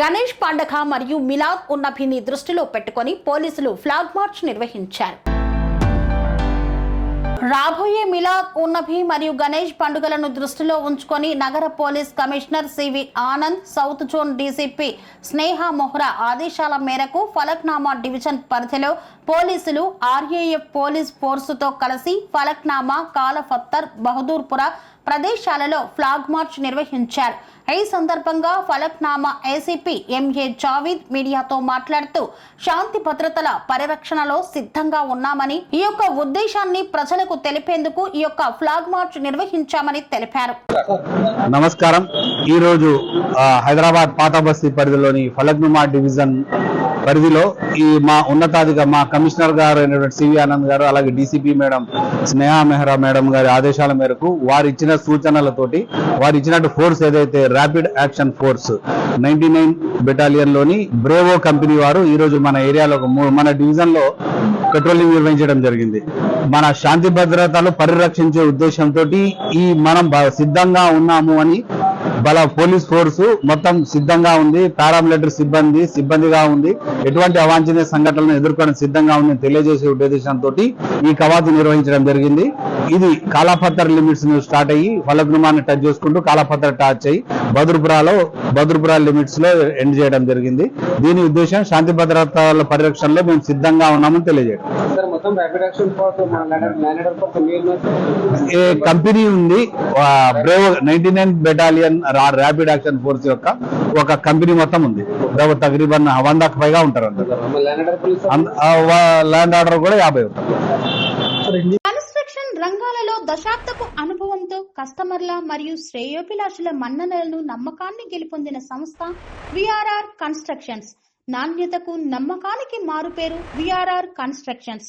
గణేష్ పండగ మరియు మిలాద్ ఉన్నభిని దృష్టిలో పెట్టుకొని పోలీసులు ఫ్లాగ్ మార్చ్ నిర్వహించారు. రాబోయే మిలాద్ ఉన్నభి మరియు గణేష్ పండుగలను దృష్టిలో ఉంచుకొని నగర police commissioner CV Anand south zone DCP Sneha Mohra ఆదేశాల మేరకు ఫలక్నామా డివిజన్ పరిధిలో పోలీసులు ఆర్ఏఎఫ్ పోలీస్ ఫోర్సుతో కలిసి ఫలక్నామా కాలఫత్తర్ బహదూర్పుర ప్రదేశాలలో ఫ్లాగ్ మార్చ్ నిర్వహించారు. ఈ సందర్భంగా ఫలక్నామా ఏసీపీ ఎంఏ జావీద్ మీడియాతో మాట్లాడుతూ శాంతి భద్రతల పరిరక్షణలో సిద్ధంగా ఉన్నామని ఈ యొక్క ఉద్దేశాన్ని ప్రజలకు తెలిపేందుకు ఈ యొక్క ఫ్లాగ్ మార్చ్ నిర్వహించామని తెలిపారు. నమస్కారం. ఈరోజు హైదరాబాద్ పాత బస్తీ పరిధిలోని ఫలక్నుమా డివిజన్ పరిధిలో ఈ మా ఉన్నతాధిక మా కమిషనర్ గారు అయినటువంటి సివి ఆనంద్ గారు అలాగే DCP madam Sneha Mehra madam గారి ఆదేశాల మేరకు వారు ఇచ్చిన సూచనలతోటి వారు ఇచ్చినట్టు ఫోర్స్ ఏదైతే rapid action force ninety nine బెటాలియన్లోని bravo company వారు ఈ రోజు మన ఏరియాలో ఒక మూ- మన డివిజన్లో పెట్రోలింగ్ నిర్వహించడం జరిగింది. మన శాంతి భద్రతలు పరిరక్షించే ఉద్దేశంతో ఈ మనం సిద్ధంగా ఉన్నాము అని బల పోలీస్ ఫోర్స్ మొత్తం సిద్ధంగా ఉంది. పారామిలిటరీ సిబ్బంది సిబ్బందిగా ఉంది. ఎటువంటి అవాంఛనీయ సంఘటనలను ఎదుర్కొని సిద్ధంగా ఉందని తెలియజేసే ఉద్దేశంతో ఈ కవాతు నిర్వహించడం జరిగింది. ఇది కాలాపత్తర్ లిమిట్స్ స్టార్ట్ అయ్యి ఫలగ్నుమాన్ని టచ్ చేసుకుంటూ కాలాపత్తర్ టచ్ అయ్యి భద్రపురాలో బదుర్పురా లిమిట్స్లో ఎండ్ చేయడం జరిగింది. దీని ఉద్దేశం శాంతి భద్రతల పరిరక్షణలో మేము సిద్ధంగా ఉన్నామని తెలియజేయడం. ఏ కంపెనీ ఉంది bravo ninety nine battalion rapid action force యొక్క ఒక కంపెనీ మొత్తం ఉంది. దాదాపు తగ్రీబన్ వందకు పైగా ఉంటారు ల్యాండ్ ఆర్డర్ కూడా యాభై ఉంటారు కన్స్ట్రక్షన్ రంగాలలో దశాబ్దపు అనుభవంతో కస్టమర్ల మరియు శ్రేయోభిలాషుల మన్ననలను నమ్మకాన్ని గెలుపొందిన సంస్థ విఆర్ఆర్ కన్స్ట్రక్షన్స్ నాణ్యతకు నమ్మకానికి మారుపేరు VRR constructions